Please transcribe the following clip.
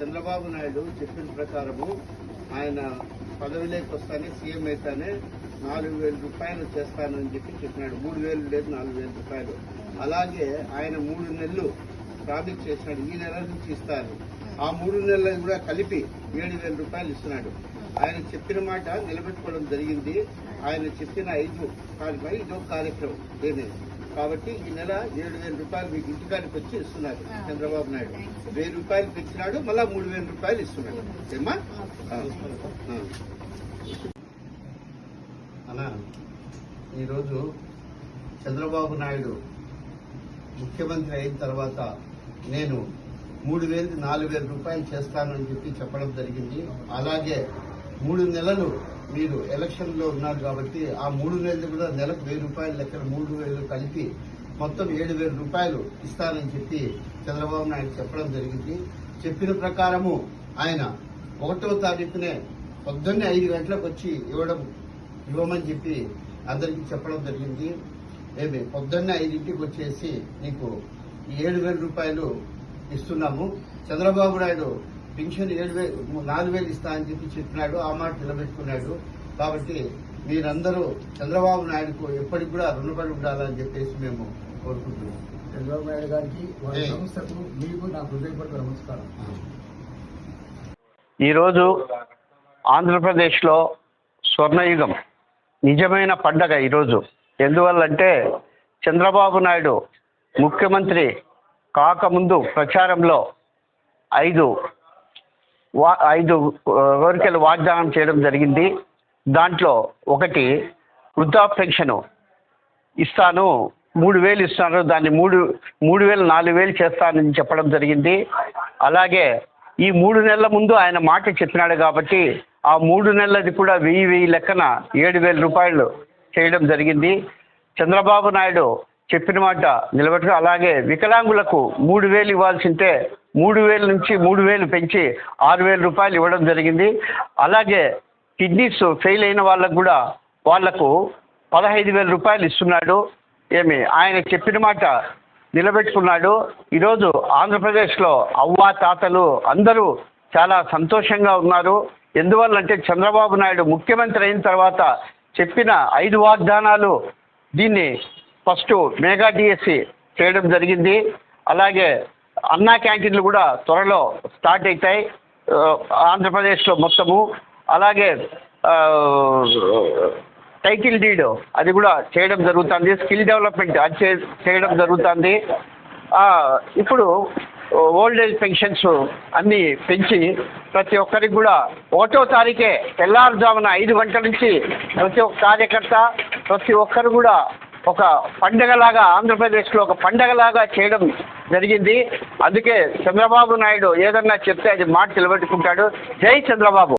చంద్రబాబు నాయుడు చెప్పిన ప్రకారము ఆయన పదవిలోకి వస్తానే సీఎం అయితేనే నాలుగు వేల రూపాయలు చేస్తానని చెప్పి చెప్పినాడు. మూడు వేలు లేదు నాలుగు వేల రూపాయలు. అలాగే ఆయన మూడు నెలలు ప్రాజెక్ట్ చేసినాడు. ఈ నెల నుంచి ఇస్తారు. ఆ మూడు నెలలు కూడా కలిపి ఏడు వేల రూపాయలు ఇస్తున్నాడు. ఆయన చెప్పిన మాట నిలబెట్టుకోవడం జరిగింది. ఆయన చెప్పిన ఐదు కార్యక్రమం ఇదో కార్యక్రమం. ఏదైనా కాబట్టి ఈ నెల ఏడు వేల రూపాయలు మీకు ఇంటికాడికి వచ్చి ఇస్తున్నారు చంద్రబాబు నాయుడు. వెయ్యి రూపాయలు పెంచినాడు మళ్ళా మూడు వేల రూపాయలు ఇస్తున్నాడు. ఆ. అన్నా ఈరోజు చంద్రబాబు నాయుడు ముఖ్యమంత్రి అయిన తర్వాత నేను మూడు వేలు నాలుగు వేల రూపాయలు చేస్తానని చెప్పి చెప్పడం జరిగింది. అలాగే మూడు నెలలు మీరు ఎలక్షన్లో ఉన్నారు కాబట్టి ఆ మూడు నెలలు కూడా నెలకు వెయ్యి రూపాయలు లెక్కన మూడు వేలు కలిపి మొత్తం ఏడు వేల రూపాయలు ఇస్తానని చెప్పి చంద్రబాబు నాయుడు చెప్పడం జరిగింది. చెప్పిన ప్రకారము ఆయన ఒకటో తారీఖునే పొద్దున్నే ఐదు గంటలకు వచ్చి ఇవ్వడం ఇవ్వమని చెప్పి అందరికీ చెప్పడం జరిగింది. ఏమి పొద్దున్నే ఐదింటికి వచ్చేసి నీకు ఏడు వేల రూపాయలు ఇస్తున్నాము. చంద్రబాబు నాయుడు పెన్షన్ ఏడు వేలు నాలుగు వేలు ఇస్తా అని చెప్పి చెప్పినాడు ఆ మాట నిలబెట్టుకున్నాడు. కాబట్టి మీరందరూ చంద్రబాబు నాయుడుకు ఎప్పటికి కూడా రుణపడి ఉండాలని చెప్పేసి మేము కోరుకుంటున్నాం. చంద్రబాబు నాయుడు గారికి. సంస్థకు మీకు నా హృదయపూర్వక నమస్కారం. ఈరోజు ఆంధ్రప్రదేశ్లో స్వర్ణయుగం నిజమైన పండగ ఈరోజు ఎందువల్లంటే చంద్రబాబు నాయుడు ముఖ్యమంత్రి కాకముందు ప్రచారంలో ఐదు వా ఐదు కోరికలు వాగ్దానం చేయడం జరిగింది. దాంట్లో ఒకటి వృద్ధా పెన్షను ఇస్తాను మూడు వేలు ఇస్తాను దాన్ని మూడు మూడు వేలు నాలుగు వేలు చేస్తానని చెప్పడం జరిగింది. అలాగే ఈ మూడు నెలల ముందు ఆయన మాట చెప్పినాడు కాబట్టి ఆ మూడు నెలలది కూడా వెయ్యి వెయ్యి లెక్కన ఏడు వేల రూపాయలు చేయడం జరిగింది. చంద్రబాబు నాయుడు చెప్పిన మాట నిలబెట్టుకు అలాగే వికలాంగులకు మూడు వేలు ఇవ్వాల్సింటే మూడు వేల నుంచి మూడు వేలు పెంచి ఆరు వేల రూపాయలు ఇవ్వడం జరిగింది. అలాగే కిడ్నీస్ ఫెయిల్ అయిన వాళ్ళకు కూడా వాళ్ళకు పదహైదు వేల రూపాయలు ఇస్తున్నాడు. ఏమి ఆయన చెప్పిన మాట నిలబెట్టుకున్నాడు. ఈరోజు ఆంధ్రప్రదేశ్లో అవ్వ తాతలు అందరూ చాలా సంతోషంగా ఉన్నారు. ఎందువల్లంటే చంద్రబాబు నాయుడు ముఖ్యమంత్రి అయిన తర్వాత చెప్పిన ఐదు వాగ్దానాలు దీన్ని ఫస్ట్ మెగా డిఎస్సి చేయడం జరిగింది. అలాగే అన్నా క్యాంటీన్లు కూడా త్వరలో స్టార్ట్ అవుతాయి. ఆంధ్రప్రదేశ్లో మొత్తము. అలాగే టైటిల్ డీడ్ అది కూడా చేయడం జరుగుతుంది. స్కిల్ డెవలప్మెంట్ అది చే- చేయడం జరుగుతుంది. ఇప్పుడు ఓల్డ్ ఏజ్ పెన్షన్స్ అన్నీ పెంచి ప్రతి ఒక్కరికి కూడా ఒకటో తారీఖే తెల్లారుజామున ఐదు గంటల నుంచి ప్రతి ఒక్క కార్యకర్త ప్రతి ఒక్కరు కూడా ఒక పండగలాగా ఆంధ్రప్రదేశ్లో ఒక పండగలాగా చేయడం జరిగింది. అందుకే చంద్రబాబు నాయుడు ఏదన్నా చెప్తే అది మాట నిలబెట్టుకుంటాడు. జై చంద్రబాబు.